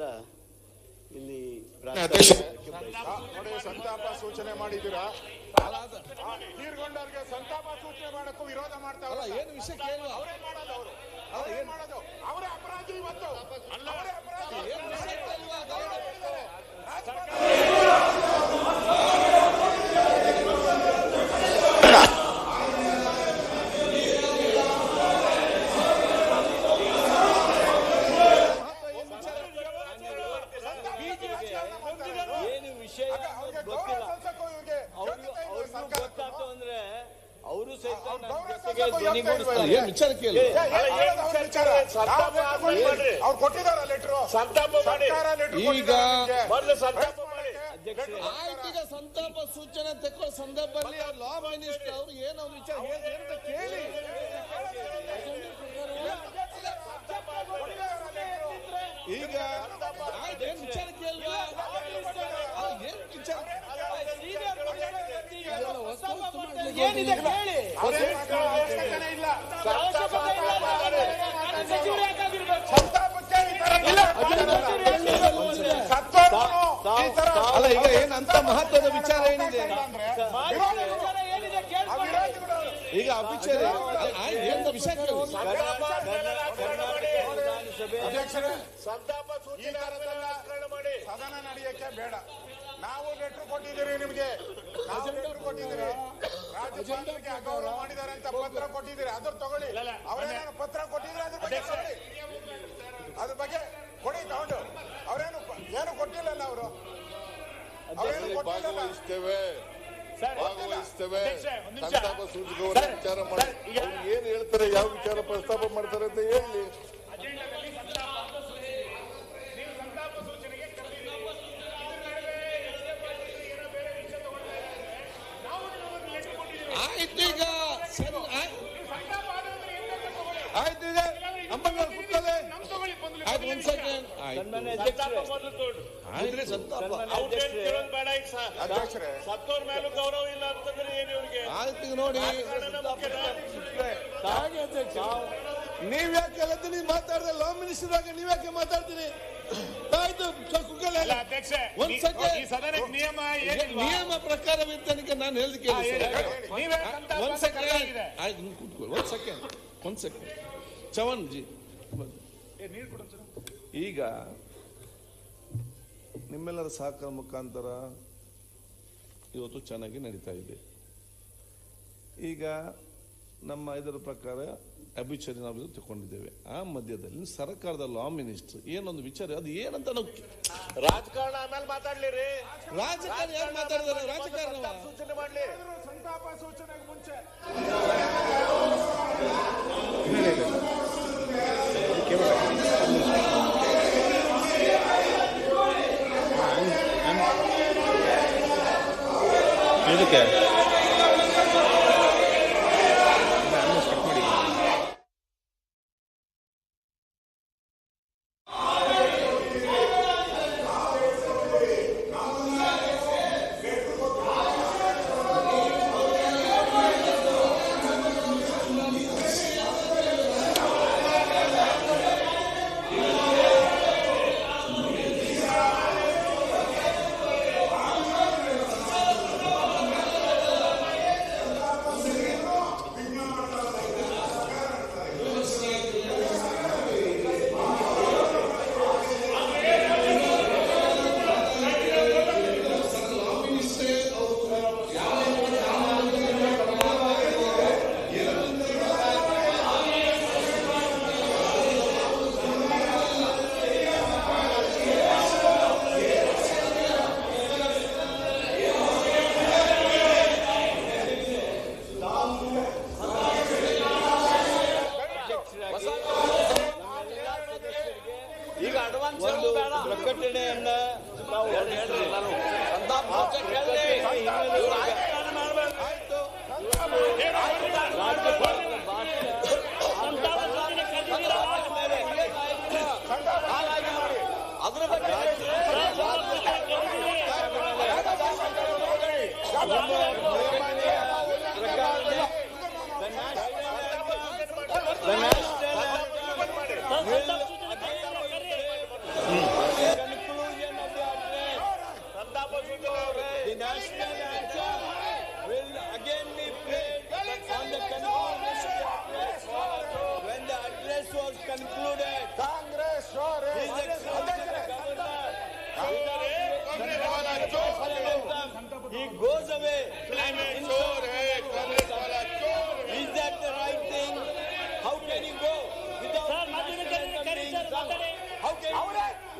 ಕಾರಣದಿಂದ ಇಲ್ಲಿ ಸಂತಾಪ ಸೂಚನೆ ಮಾಡಿದ್ದೀರಾ? ತೀರ್ಗೊಂಡವ್ರಿಗೆ ಸಂತಾಪ ಸೂಚನೆ ಮಾಡಕ್ಕೂ ವಿರೋಧ ಮಾಡ್ತಾವಲ್ಲ ಏನು ವಿಷಯ ಅವರೇ ಮಾಡೋದು ಅವರು? ಅವರೇ ಮಾಡೋದು? ಅವರೇ ಅಪರಾಧಿ ಇವತ್ತು ಅವರೇ ಅಪರಾಧಿ ಏನು ವಿಷಯ ಕೇಳುವ ಏನು ವಿಷಯ ಅವ್ರಿಗೆ ಅನ್ನೋದು ಗೌರವ ಗೊತ್ತಿಲ್ಲ ಸಲ್ಸಕ್ಕೂ ಇವ್ರಿಗೆ ಅವ್ರು ಯೋಗ್ಯತೆ ಇಲ್ವಾ ಅವ್ರಿಗೂ ಸರ್ಕಾರಕ್ಕೂ? ಗೊತ್ತಾಯ್ತು ಅಂದ್ರೆ ಅವರು ಸಹಿತ ಅವ್ರು ನನ್ನ ಗೌರವ ಜೊತೆಗೆ ಸಲ್ಸಕ್ಕೂ ಧ್ವನಿಗೂಡಿಸ್ತಾರೆ. ಯೋಗ್ಯತೆ ಏನು ವಿಚಾರ ಕೇಳು. ಅವ್ರು ಕೊಟ್ಟಿದಾರ ಲೆಟ್ರು ಸಂತಾಪ ಈಗ ಮೊದಲು ಸಂತಾಪ ಮಾಡಿ ಅಧ್ಯಕ್ಷರೇ ಆಯ್ತು ಸಂತಾಪ ಸೂಚನೆ ತಕ್ಕೋ ಸಂದರ್ಭದಲ್ಲಿ ಲಾ ಮಿನಿಸ್ಟರ್ ಅವರು ಏನು ಅವ್ರ ವಿಚಾರ ಕೇಳಿ ಈಗ ಏನ್ ವಿಚಾರ ಕೇಳಿಲ್ಲ? ಅದು ಏನ್ ವಿಚಾರ? ಏನಿದೆ? ಹೇಳಿ. ಅಲ್ಲ ಈಗ ಏನಂತ ಮಹತ್ವದ ವಿಚಾರ ಏನಿದೆ ಅವಿರೋಧಿಗಳು ಈಗ ಆ ವಿಚಾರ ಆಯ್ತು ಏನು ವಿಷಯ ಕೇಳು ವಿಧಾನಸಭೆ ಅಧ್ಯಕ್ಷರೇ ಸಂತಾಪ ಮಾಡಿ. ಸದನ ನಡೆಯಕ್ಕೆ ಬೇಡ. ನಾವು ಲೆಟರ್ ಕೊಟ್ಟಿದ್ದೀರಿ ನಿಮ್ಗೆ. ನಾವು ಲೆಟರ್ ಕೊಟ್ಟಿದ್ದೀರಿ. ರಾಜ್ಯಪಾಲರಿಗೆ ಅಗೌರವ ಮಾಡಿದ್ದಾರೆ ಅಂತ ಪತ್ರ ಕೊಟ್ಟಿದ್ದೀರಿ. ಅದ್ರ ತಗೊಳ್ಳಿ. ಅವರೇನಾದ್ರು ಪತ್ರ ಕೊಟ್ಟಿದ್ರೆ ಅದ್ರ ಬಗ್ಗೆ ಕೊಡಿ. ಅದ್ರ ಬಗ್ಗೆ ಕೊಡಿ ತಗೊಂಡು. ಅವರೇನು ಏನು ಕೊಟ್ಟಿಲ್ಲಲ್ಲ ಅವರು? ಅವರೇನು ಕೊಟ್ಟಿಲ್ಲ ಭಾಗವಹಿಸ್ತೇವೆ. ಭಾಗವಹಿಸ್ತೇವೆ. ಸಂತಾಪ ವಿಚಾರ ಮಾಡಿ. ಅವ್ರು ಏನ್ ಹೇಳ್ತಾರೆ ಯಾವ ವಿಚಾರ ಪ್ರಸ್ತಾಪ ಮಾಡ್ತಾರೆ ಅಂತ ಹೇಳಿ. ಆಯ್ತು ಈಗ ಸರಿ ಆಯ್ತು ಆಯ್ತು ಈಗ ಅಂಬಂಗ ಕೂತ್ಕೊಳ್ಳಿ ಆಯ್ತು ಒಂದ್ ಸೆಕೆಂಡ್. ಸನ್ಮಾನ್ಯ ಅಧ್ಯಕ್ಷರೇ. ಆಯ್ತು ಸಂತಾಪ ಅಧ್ಯಕ್ಷರೇ. ಸತ್ತೋರ್ ಮೇಲೂ ಗೌರವ ಇಲ್ಲ ಅಂತಂದ್ರೆ ಏನು ಇವ್ರಿಗೆ? ಆಯ್ತು ಈಗ ನೋಡಿ. ಹಾಗೆ ಅಧ್ಯಕ್ಷ ನೀವ್ ಯಾಕೆ ಎಲ್ಲದ್ದು ನೀವು ಮಾತಾಡ್ದೆ ಲಾ ಮಿನಿಸ್ಟರ್ ಆಗ ನೀವ್ ಯಾಕೆ ಮಾತಾಡ್ತೀರಿ? ನಿಯಮ ಪ್ರಕಾರವಿದ್ದನಿಗೆ ನಾನು ಹೇಳಿದ. ಒಂದ್ ಸೆಕೆಂಡ್. ಆಯ್ತು ಕೂತ್ಕೊಳ್ಳಿ. ಒಂದ್ ಸೆಕೆಂಡ್. ಒಂದ್ ಸೆಕೆಂಡ್. ಚವನ್ ಜಿ ಈಗ ನಿಮ್ಮೆಲ್ಲರ ಸಹಕಾರ ಮುಖಾಂತರ ಇವತ್ತು ಚೆನ್ನಾಗಿ ನಡೀತಾ ಇದೆ. ಈಗ ನಮ್ಮ ಇದರ ಪ್ರಕಾರ ಅಭಿಚರಿ ನಾವು ಇದು ತಗೊಂಡಿದ್ದೇವೆ ಆ ಮಧ್ಯದಲ್ಲಿ ಸರ್ಕಾರದ ಲಾ ಮಿನಿಸ್ಟರ್ ಏನೊಂದು ವಿಚಾರ ಅದು ಏನಂತ ನಾವು ರಾಜಕಾರಣ ಆಮೇಲೆ ಮಾತಾಡ್ಲಿರಿ. ರಾಜಕಾರಣ ಯಾರು ಮಾತಾಡಿದಾರೆ ರಾಜಕಾರಣ ಸೂಚನೆ ಮಾಡ್ಲಿ. ಸಂತಾಪ ಸೂಚನೆಗೆ ಮುಂಚೆ. ಇದಕ್ಕೆ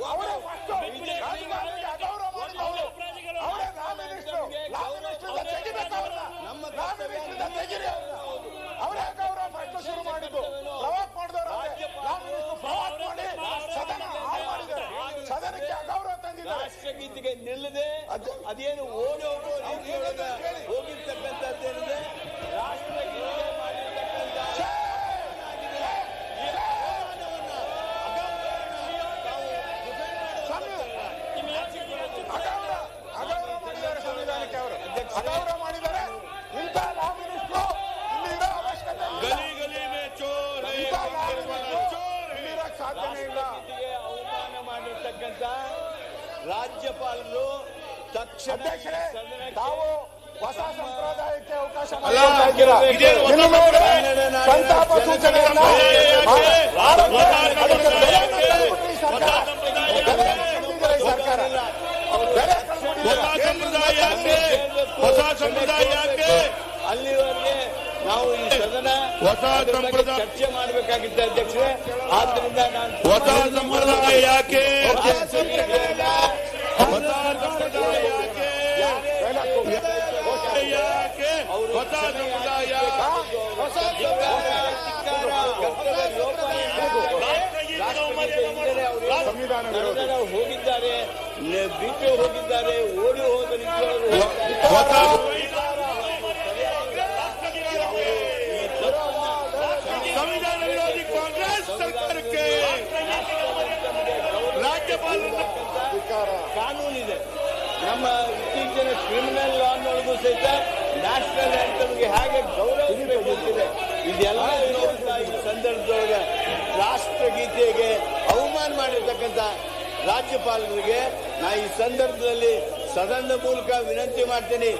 ಅವರೇ ಅವರೇ ಗೌರವ ಫಸ್ಟ್ ಶುರು ಮಾಡಿದ್ದು. ಪ್ರವಾಕ್ ಮಾಡಿದವರು ಪ್ರವಾಕ್ ಮಾಡಿ ಸದನ ಹಾಳು ಸದನಕ್ಕೆ ಅಗೌರವ ತಂದಿದ್ದಾರೆ. ರಾಷ್ಟ್ರಗೀತೆಗೆ ನಿಲ್ಲದೆ ಅದೇನು ಓಡಿ ಹೋಗುವ ರೀತಿಯೊಳಗೆ ಹೋಗಿರ್ತಕ್ಕಂಥದ್ದೇನಿದೆ? ಸಾಧ್ಯನೇ ಇಲ್ಲ. ಅವಮಾನ ಮಾಡಿರ್ತಕ್ಕಂಥ ರಾಜ್ಯಪಾಲರು ತಕ್ಷಣ ತಾವು ಹೊಸ ಸಂಪ್ರದಾಯಕ್ಕೆ ಅವಕಾಶ ಸಂತಾಪ ಮಾಡ್ತಾ ಅಧ್ಯಕ್ಷರೇ ಆದ್ರಿಂದ ನಾನು ಹೊಸ ಸಂಪ್ರದಾಯ ಯಾಕೆ? ಸಂವಿಧಾನ. ಹೋಗಿದ್ದಾರೆ ಬಿಟ್ಟು ಹೋಗಿದ್ದಾರೆ ಓಡಿ ಹೋದ ಹೊಸ ಸಂವಿಧಾನ ವಿರೋಧಿ ಕಾಂಗ್ರೆಸ್ ಸರ್ಕಾರಕ್ಕೆ ರಾಜ್ಯಪಾಲರ ಕಾನೂನಿದೆ. ನಮ್ಮ ಇತ್ತೀಚಿನ ಕ್ರಿಮಿನಲ್ ಲಾನೊಳಗೂ ಸಹಿತ ನ್ಯಾಷನಲ್ ಆಂಥಮ್ಗೆ ಹೇಗೆ ಗೌರವ ಗೊತ್ತಿದೆ ಇದೆಲ್ಲ ಇರುವಂತಹ ಈ ಸಂದರ್ಭದೊಳಗೆ ರಾಷ್ಟ್ರಗೀತೆಗೆ ಅವಮಾನ ಮಾಡಿರ್ತಕ್ಕಂಥ ರಾಜ್ಯಪಾಲರಿಗೆ ನಾ ಈ ಸಂದರ್ಭದಲ್ಲಿ ಸದನದ ಮೂಲಕ ವಿನಂತಿ ಮಾಡ್ತೀನಿ.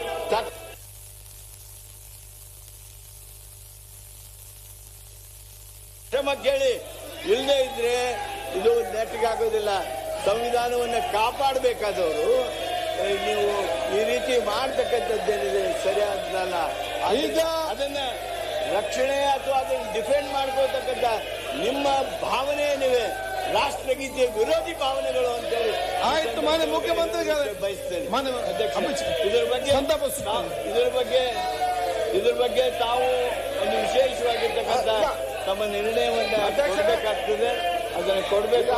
ಕ್ಷಮ ಕೇಳಿ ಇಲ್ಲದೆ ಇದ್ರೆ ಇದು ನೆಟ್ಟಿಗೆ ಆಗೋದಿಲ್ಲ. ಸಂವಿಧಾನವನ್ನ ಕಾಪಾಡಬೇಕಾದವರು ನೀವು ಈ ರೀತಿ ಮಾಡ್ತಕ್ಕಂಥದ್ದೇನಿದೆ ಸರಿಯಾದಲ್ಲ ಈಗ ಅದನ್ನ ರಕ್ಷಣೆ ಅಥವಾ ಅದನ್ನು ಡಿಫೆಂಡ್ ಮಾಡ್ಕೋತಕ್ಕಂಥ ನಿಮ್ಮ ಭಾವನೆ ಏನಿವೆ ರಾಷ್ಟ್ರಗೀತೆ ವಿರೋಧಿ ಭಾವನೆಗಳು ಅಂತೇಳಿ ಆಯ್ತು, ಮಾನ್ಯ ಮುಖ್ಯಮಂತ್ರಿಗಳೇ. ಬಯಸ್ತೇನೆ ಮಾನ್ಯ ಅಧ್ಯಕ್ಷ, ಇದರ ಬಗ್ಗೆ ಸಂತಾಪ. ಇದರ ಬಗ್ಗೆ ಇದ್ರ ಬಗ್ಗೆ ತಾವು ಒಂದು ವಿಶೇಷವಾಗಿರ್ತಕ್ಕಂಥ ತಮ್ಮ ನಿರ್ಣಯವನ್ನು ಕೊಡಬೇಕಾಗ್ತದೆ ಅದನ್ನು ಕೊಡಬೇಕು